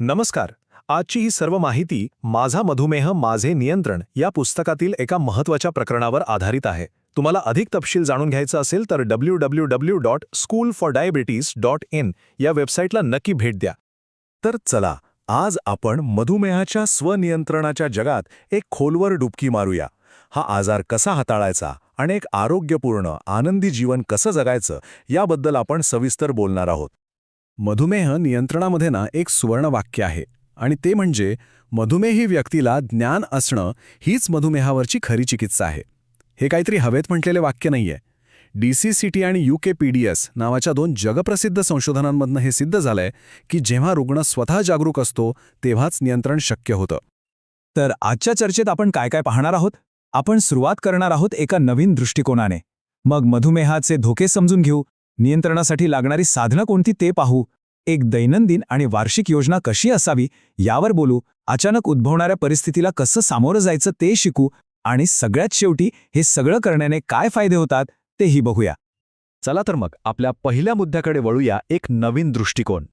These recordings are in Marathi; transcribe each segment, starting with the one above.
नमस्कार. आजची ही सर्व माहिती माझा मधुमेह माझे नियंत्रण या पुस्तकातील एका महत्त्वाच्या प्रकरणावर आधारित आहे. तुम्हाला अधिक तपशील जाणून घ्यायचं असेल तर W W W dot school for diabetes dot in या वेबसाईटला नक्की भेट द्या. तर चला आज आपण मधुमेहाच्या स्वनियंत्रणाच्या जगात एक खोलवर डुबकी मारूया. हा आजार कसा हाताळायचा आणि एक आरोग्यपूर्ण आनंदी जीवन कसं जगायचं याबद्दल आपण सविस्तर बोलणार आहोत. मधुमेह नियंत्रणामध्ये ना एक सुवर्ण वाक्य आहे. आणि ते म्हणजे मधुमेही व्यक्तीला ज्ञान असणं हीच मधुमेहावरची खरी चिकित्सा आहे. हे काहीतरी हवेत म्हटलेले वाक्य नाहीये. डी सी सी टी आणि U K P D S नावाच्या दोन जगप्रसिद्ध संशोधनांमधनं हे सिद्ध झालंय की जेव्हा रुग्ण स्वतः जागरूक असतो तेव्हाच नियंत्रण शक्य होतं. तर आजच्या चर्चेत आपण काय काय पाहणार आहोत? आपण सुरुवात करणार आहोत एका नवीन दृष्टिकोनाने. मग मधुमेहाचे धोके समजून घेऊ. नियंत्रणासाठी लागणारी साधनं कोणती ते पाहू. एक दैनंदिन आणि वार्षिक योजना कशी असावी यावर बोलू. अचानक उद्भवणाऱ्या परिस्थितीला कसं सामोरं जायचं ते शिकू. आणि सगळ्यात शेवटी हे सगळं करण्याने काय फायदे होतात तेही बघूया. चला तर मग आपल्या पहिल्या मुद्द्याकडे वळूया एक नवीन दृष्टिकोन.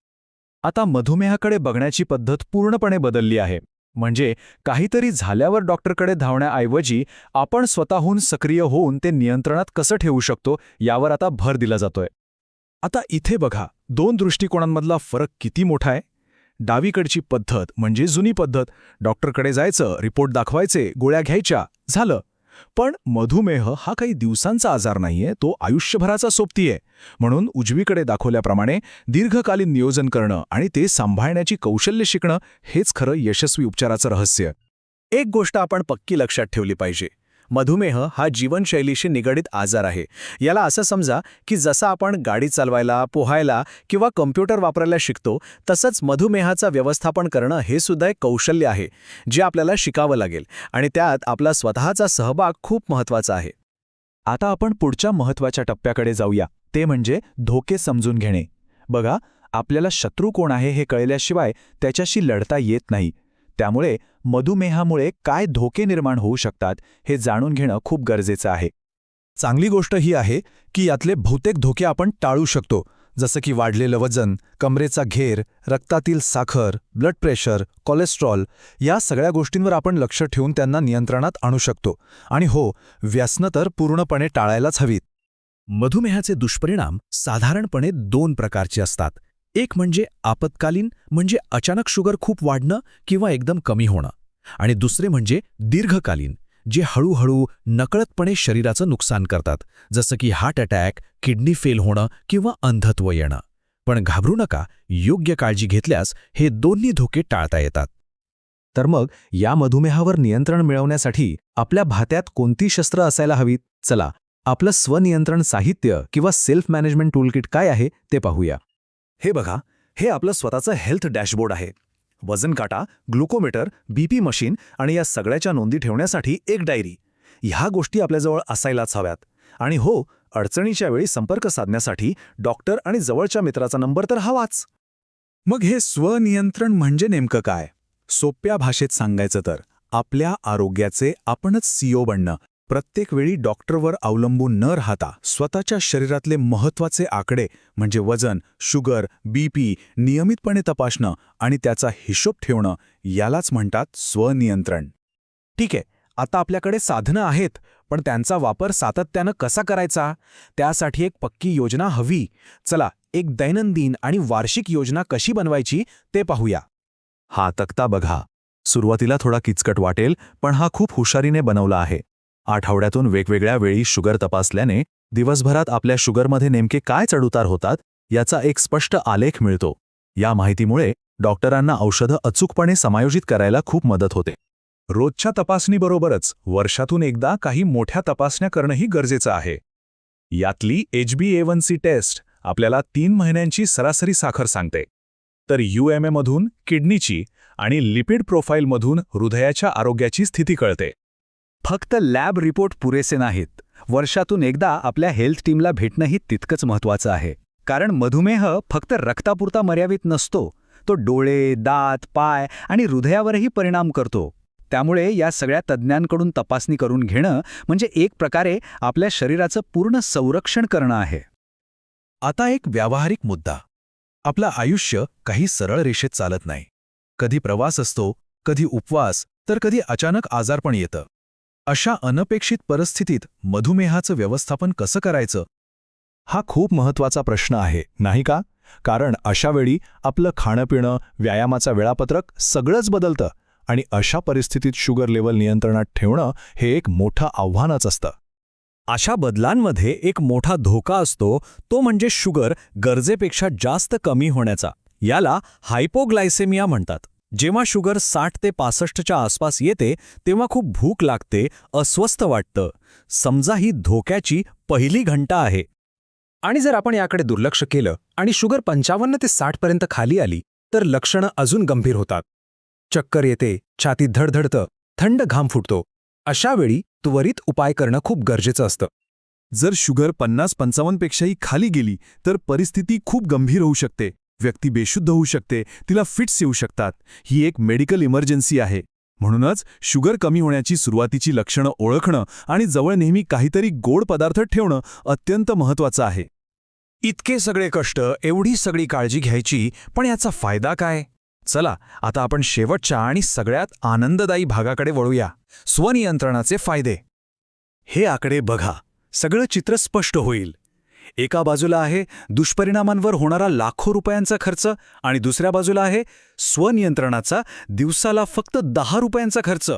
आता मधुमेहाकडे बघण्याची पद्धत पूर्णपणे बदलली आहे. म्हणजे काहीतरी झाल्यावर डॉक्टरकडे धावण्याऐवजी आपण स्वतःहून सक्रिय होऊन ते नियंत्रणात कसं ठेवू शकतो यावर आता भर दिला जातोय. आता इथे बघा दोन दृष्टिकोनांमधला फरक किती मोठा आहे? डावीकडची पद्धत म्हणजे जुनी पद्धत. डॉक्टरकडे जायचं रिपोर्ट दाखवायचे गोळ्या घ्यायच्या झालं. पण मधुमेह हा काही दिवसांचा आजार नाहीये तो आयुष्यभराचा सोबतीये. म्हणून उजवीकडे दाखवल्याप्रमाणे दीर्घकालीन नियोजन करणं आणि ते सांभाळण्याची कौशल्य शिकणं हेच खरं यशस्वी उपचाराचं रहस्य. एक गोष्ट आपण पक्की लक्षात ठेवली पाहिजे. मधुमेह हा जीवनशैलीशी निगडित आजार आहे. याला असं समजा की जसं आपण गाडी चालवायला पोहायला किंवा कम्प्युटर वापरायला शिकतो तसंच मधुमेहाचं व्यवस्थापन करणं हे सुद्धा एक कौशल्य आहे जे आपल्याला शिकावं लागेल आणि त्यात आपला स्वतःचा सहभाग खूप महत्त्वाचा आहे. आता आपण पुढच्या महत्त्वाच्या टप्प्याकडे जाऊया ते म्हणजे धोके समजून घेणे. बघा आपल्याला शत्रू कोण आहे हे कळल्याशिवाय त्याच्याशी लढता येत नाही. त्यामुळे मधुमेहामुळे काय धोके निर्माण होऊ शकतात हे जाणून घेणं खूप गरजेचं आहे. चांगली गोष्ट ही आहे की यातले बहुतेक धोके आपण टाळू शकतो जसं की वाढलेलं वजन कमरेचा घेर रक्तातील साखर ब्लड प्रेशर कोलेस्ट्रॉल या सगळ्या गोष्टींवर आपण लक्ष ठेवून त्यांना नियंत्रणात आणू शकतो. आणि हो व्यसनं तर पूर्णपणे टाळायलाच हवीत. मधुमेहाचे दुष्परिणाम साधारणपणे दोन प्रकारचे असतात. एक म्हणजे आपत्कालीन म्हणजे अचानक शुगर खूप वाढणं किंवा एकदम कमी होणं. आणि दुसरे म्हणजे दीर्घकालीन जे हळूहळू नकळतपणे शरीराचं नुकसान करतात जसं की हार्ट अटॅक किडनी फेल होणं किंवा अंधत्व येणं. पण घाबरू नका योग्य काळजी घेतल्यास हे दोन्ही धोके टाळता येतात. तर मग या मधुमेहावर नियंत्रण मिळवण्यासाठी आपल्या भात्यात कोणती शस्त्र असायला हवीत? चला आपलं स्वनियंत्रण साहित्य किंवा सेल्फ मॅनेजमेंट टूलकिट काय आहे ते पाहूया. हे बघा हे आपलं स्वतःचं हेल्थ डॅशबोर्ड आहे. वजन काटा ग्लुकोमीटर बीपी मशीन आणि या सगळ्याच्या नोंदी ठेवण्यासाठी एक डायरी ह्या गोष्टी आपल्याजवळ असायलाच हव्यात. आणि हो अडचणीच्या वेळी संपर्क साधण्यासाठी डॉक्टर आणि जवळच्या मित्राचा नंबर तर हवाच. मग हे स्वनियंत्रण म्हणजे नेमकं काय? सोप्या भाषेत सांगायचं तर आपल्या आरोग्याचे आपणच सीओ बनणं प्रत्येक वेळी डॉक्टरवर अवलंबून न राहता स्वतःच्या शरीरातले महत्त्वाचे आकडे म्हणजे वजन शुगर बीपी नियमितपणे तपासणं आणि त्याचा हिशोब ठेवणं यालाच म्हणतात स्वनियंत्रण. ठीक आहे आता आपल्याकडे साधनं आहेत पण त्यांचा वापर सातत्यानं कसा करायचा? त्यासाठी एक पक्की योजना हवी. चला एक दैनंदिन आणि वार्षिक योजना कशी बनवायची ते पाहूया. हा तक्ता बघा. सुरुवातीला थोडा किचकट वाटेल पण हा खूप हुशारीने बनवला आहे. आठवड्यातून वेगवेगळ्या वेळी शुगर तपासल्याने दिवसभरात आपल्या शुगरमध्ये नेमके काय चढउतार होतात याचा एक स्पष्ट आलेख मिळतो. या माहितीमुळे डॉक्टरांना औषधं अचूकपणे समायोजित करायला खूप मदत होते. रोजच्या तपासणीबरोबरच वर्षातून एकदा काही मोठ्या तपासण्या करणंही गरजेचं आहे. यातली H B one C test आपल्याला तीन महिन्यांची सरासरी साखर सांगते. तर यू एम किडनीची आणि लिपिड प्रोफाईलमधून हृदयाच्या आरोग्याची स्थिती कळते. फक्त लॅब रिपोर्ट पुरेसे नाहीत. वर्षातून एकदा आपल्या हेल्थ टीमला भेटणंही तितकंच महत्त्वाचं आहे. कारण मधुमेह फक्त रक्तापुरता मर्यादित नसतो. तो डोळे दात पाय आणि हृदयावरही परिणाम करतो. त्यामुळे या सगळ्या तज्ज्ञांकडून तपासणी करून घेणं म्हणजे एक प्रकारे आपल्या शरीराचं पूर्ण संरक्षण करणं आहे. आता एक व्यावहारिक मुद्दा. आपलं आयुष्य काही सरळ रेषेत चालत नाही. कधी प्रवास असतो कधी उपवास तर कधी अचानक आजारपण येतं. अशा अनपेक्षित परिस्थितीत मधुमेहाचं व्यवस्थापन कसं करायचं? हा खूप महत्त्वाचा प्रश्न आहे नाही का? कारण अशा वेळी आपलं खाणंपिणं व्यायामाचं वेळापत्रक सगळंच बदलतं आणि अशा परिस्थितीत शुगर लेवल नियंत्रणात ठेवणं हे एक मोठं आव्हानच असतं. अशा बदलांमध्ये एक मोठा धोका असतो तो म्हणजे शुगर गरजेपेक्षा जास्त कमी होण्याचा. याला हायपोग्लायसेमिया म्हणतात. जेव्हा शुगर साठ ते पासष्टच्या आसपास येते तेव्हा खूप भूक लागते अस्वस्थ वाटतं. समजा ही धोक्याची पहिली घंटा आहे. आणि जर आपण याकडे दुर्लक्ष केलं आणि शुगर पंचावन्न ते साठपर्यंत खाली आली तर लक्षणं अजून गंभीर होतात. चक्कर येते छाती धडधडतं थंड घाम फुटतो. अशावेळी त्वरित उपाय करणं खूप गरजेचं असतं. जर शुगर पन्नास पंचावन्नपेक्षाही खाली गेली तर परिस्थिती खूप गंभीर होऊ शकते. व्यक्ती बेशुद्ध होऊ शकते तिला फिट्स येऊ शकतात. ही एक मेडिकल इमर्जन्सी आहे. म्हणूनच शुगर कमी होण्याची सुरुवातीची लक्षणं ओळखणं आणि जवळ नेहमी काहीतरी गोड पदार्थ ठेवणं अत्यंत महत्वाचं आहे. इतके सगळे कष्ट एवढी सगळी काळजी घ्यायची पण याचा फायदा काय? चला आता आपण शेवटच्या आणि सगळ्यात आनंददायी भागाकडे वळूया. स्वनियंत्रणाचे फायदे. हे आकडे बघा. सगळं चित्र स्पष्ट होईल. एका बाजूला आहे दुष्परिणामांवर होणारा लाखो रुपयांचा खर्च आणि दुसऱ्या बाजूला आहे स्वनियंत्रणाचा दिवसाला फक्त दहा रुपयांचा खर्च.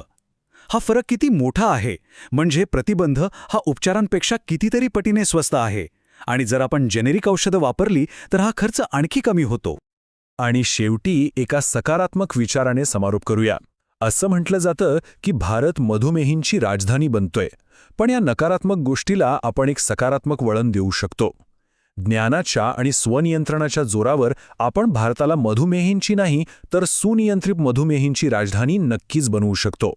हा फरक किती मोठा आहे? म्हणजे प्रतिबंध हा उपचारांपेक्षा कितीतरी पटीने स्वस्त आहे. आणि जर आपण जेनेरिक औषधं वापरली तर हा खर्च आणखी कमी होतो. आणि शेवटी एका सकारात्मक विचाराने समारोप करूया. असं म्हटलं जातं की भारत मधुमेहींची राजधानी बनतोय. पण या नकारात्मक गोष्टीला आपण एक सकारात्मक वळण देऊ शकतो. ज्ञानाच्या आणि स्वनियंत्रणाच्या जोरावर आपण भारताला मधुमेहींची नाही तर सुनियंत्रित मधुमेहींची राजधानी नक्कीच बनवू शकतो.